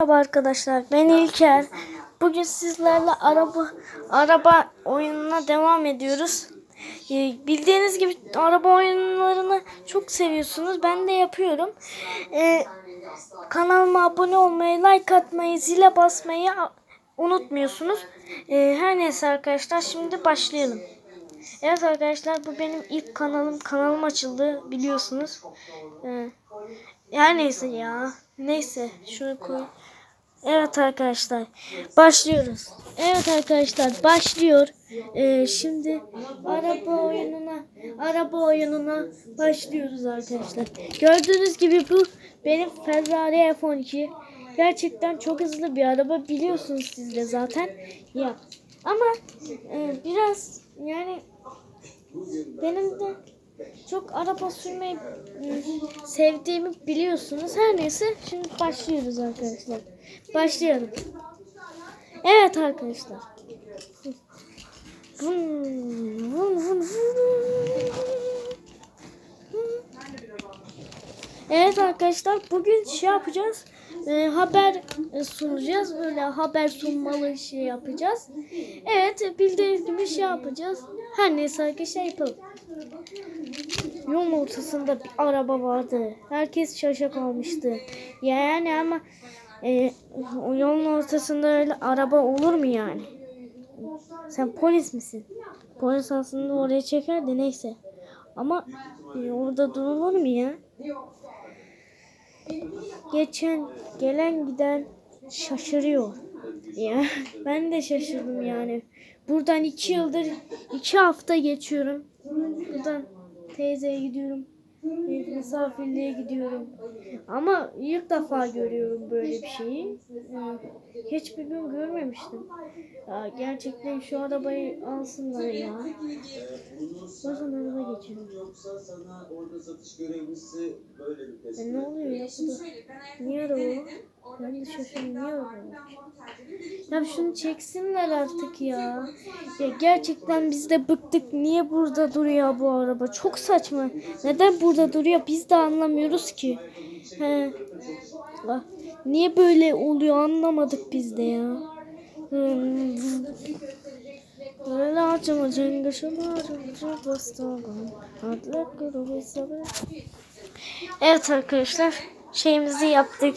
Merhaba arkadaşlar ben İlker. Bugün sizlerle araba araba oyununa devam ediyoruz. Ee, bildiğiniz gibi araba oyunlarını çok seviyorsunuz. Ben de yapıyorum. Ee, kanalıma abone olmayı, like atmayı, zile basmayı unutmuyorsunuz. Ee, her neyse arkadaşlar şimdi başlayalım. Evet arkadaşlar bu benim ilk kanalım. Kanalım açıldı biliyorsunuz. Ee, her neyse ya. Neyse şunu koy. Evet arkadaşlar başlıyoruz. Evet arkadaşlar başlıyor. Ee, şimdi araba oyununa araba oyununa başlıyoruz arkadaşlar. Gördüğünüz gibi bu benim Ferrari F12. Gerçekten çok hızlı bir araba biliyorsunuz siz de zaten. Ya ama e, biraz yani benim de çok araba sürmeyi sevdiğimi biliyorsunuz. Her neyse şimdi başlıyoruz arkadaşlar. Başlayalım. Evet arkadaşlar. Vın, Evet arkadaşlar bugün şey yapacağız. e, haber sunacağız. Öyle haber sunmalı şey yapacağız. Evet bildiğiniz gibi şey yapacağız. Her neyse arkadaşlar yapalım. Yolun ortasında bir araba vardı. Herkes şaşa kalmıştı. Yani ama e, yolun ortasında öyle araba olur mu yani? Sen polis misin? Polis aslında oraya çeker de neyse. Ama e, orada durulur mu ya? Geçen gelen giden şaşırıyor. Ya ben de şaşırdım yani. Buradan iki yıldır iki hafta geçiyorum. Buradan teyzeye gidiyorum. Misafirliğe gidiyorum. Ama ilk defa görüyorum böyle bir şeyi. Ee, Hiçbir gün görmemiştim. Ya gerçekten şu arabayı alsınlar ya. Bakın araba geçiyor. Yoksa sana orada satış görevlisi böyle bir tespit E ne oluyor ya bu da? Niye araba? Ben de araba? Ya şunu çeksinler artık ya. Ya gerçekten biz de bıktık. Niye burada duruyor bu araba? Çok saçma. Neden burada duruyor? Biz de anlamıyoruz ki. He. Ah, Niye böyle oluyor anlamadık biz de ya. Böyle acıma cengaşım. Evet arkadaşlar şeyimizi yaptık.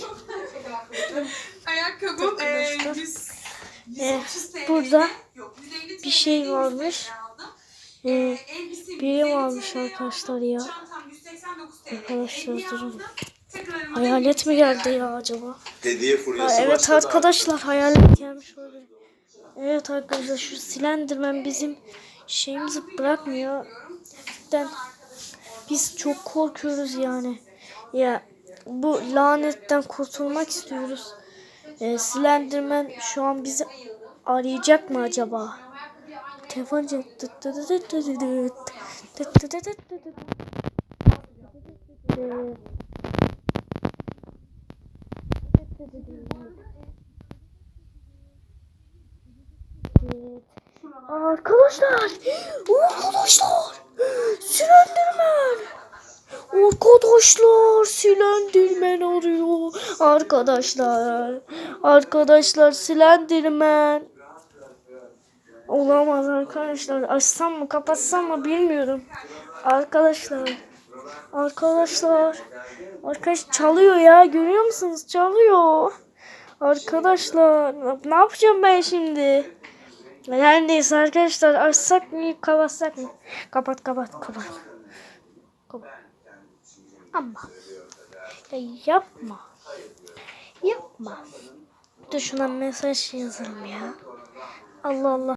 Ayakkabım Arkadaşlar. 100 Ee, 130 TL. burada Yok, 150 bir şey varmış. Ee, Eee, elbisem biri 150 varmış TL arkadaşlar ya. Çantam 189 TL. Arkadaşlar durun. Hayalet mi 100 TL geldi ya acaba? Hediye Ha, evet arkadaşlar hayalet gelmiş olabilir. Evet arkadaşlar şu Slenderman bizim şeyimizi bırakmıyor. Gerçekten biz çok korkuyoruz yani. Ya bu lanetten kurtulmak istiyoruz. Ee, Slenderman şu an bizi arayacak mı acaba? Telefon cep- tıt tıt Arkadaşlar, Slenderman arıyor. Arkadaşlar, arkadaşlar, Slenderman. Olamaz arkadaşlar. Açsam mı, kapatsam mı bilmiyorum. Arkadaşlar, arkadaşlar, arkadaş çalıyor ya. Görüyor musunuz? Çalıyor. Arkadaşlar, ne yapacağım ben şimdi? Her neyse arkadaşlar açsak mı kapatsak mı? Kapat kapat kapat. Kapat. Ama ya yapma. Yapma. Dur şuna mesaj yazalım ya. Allah Allah.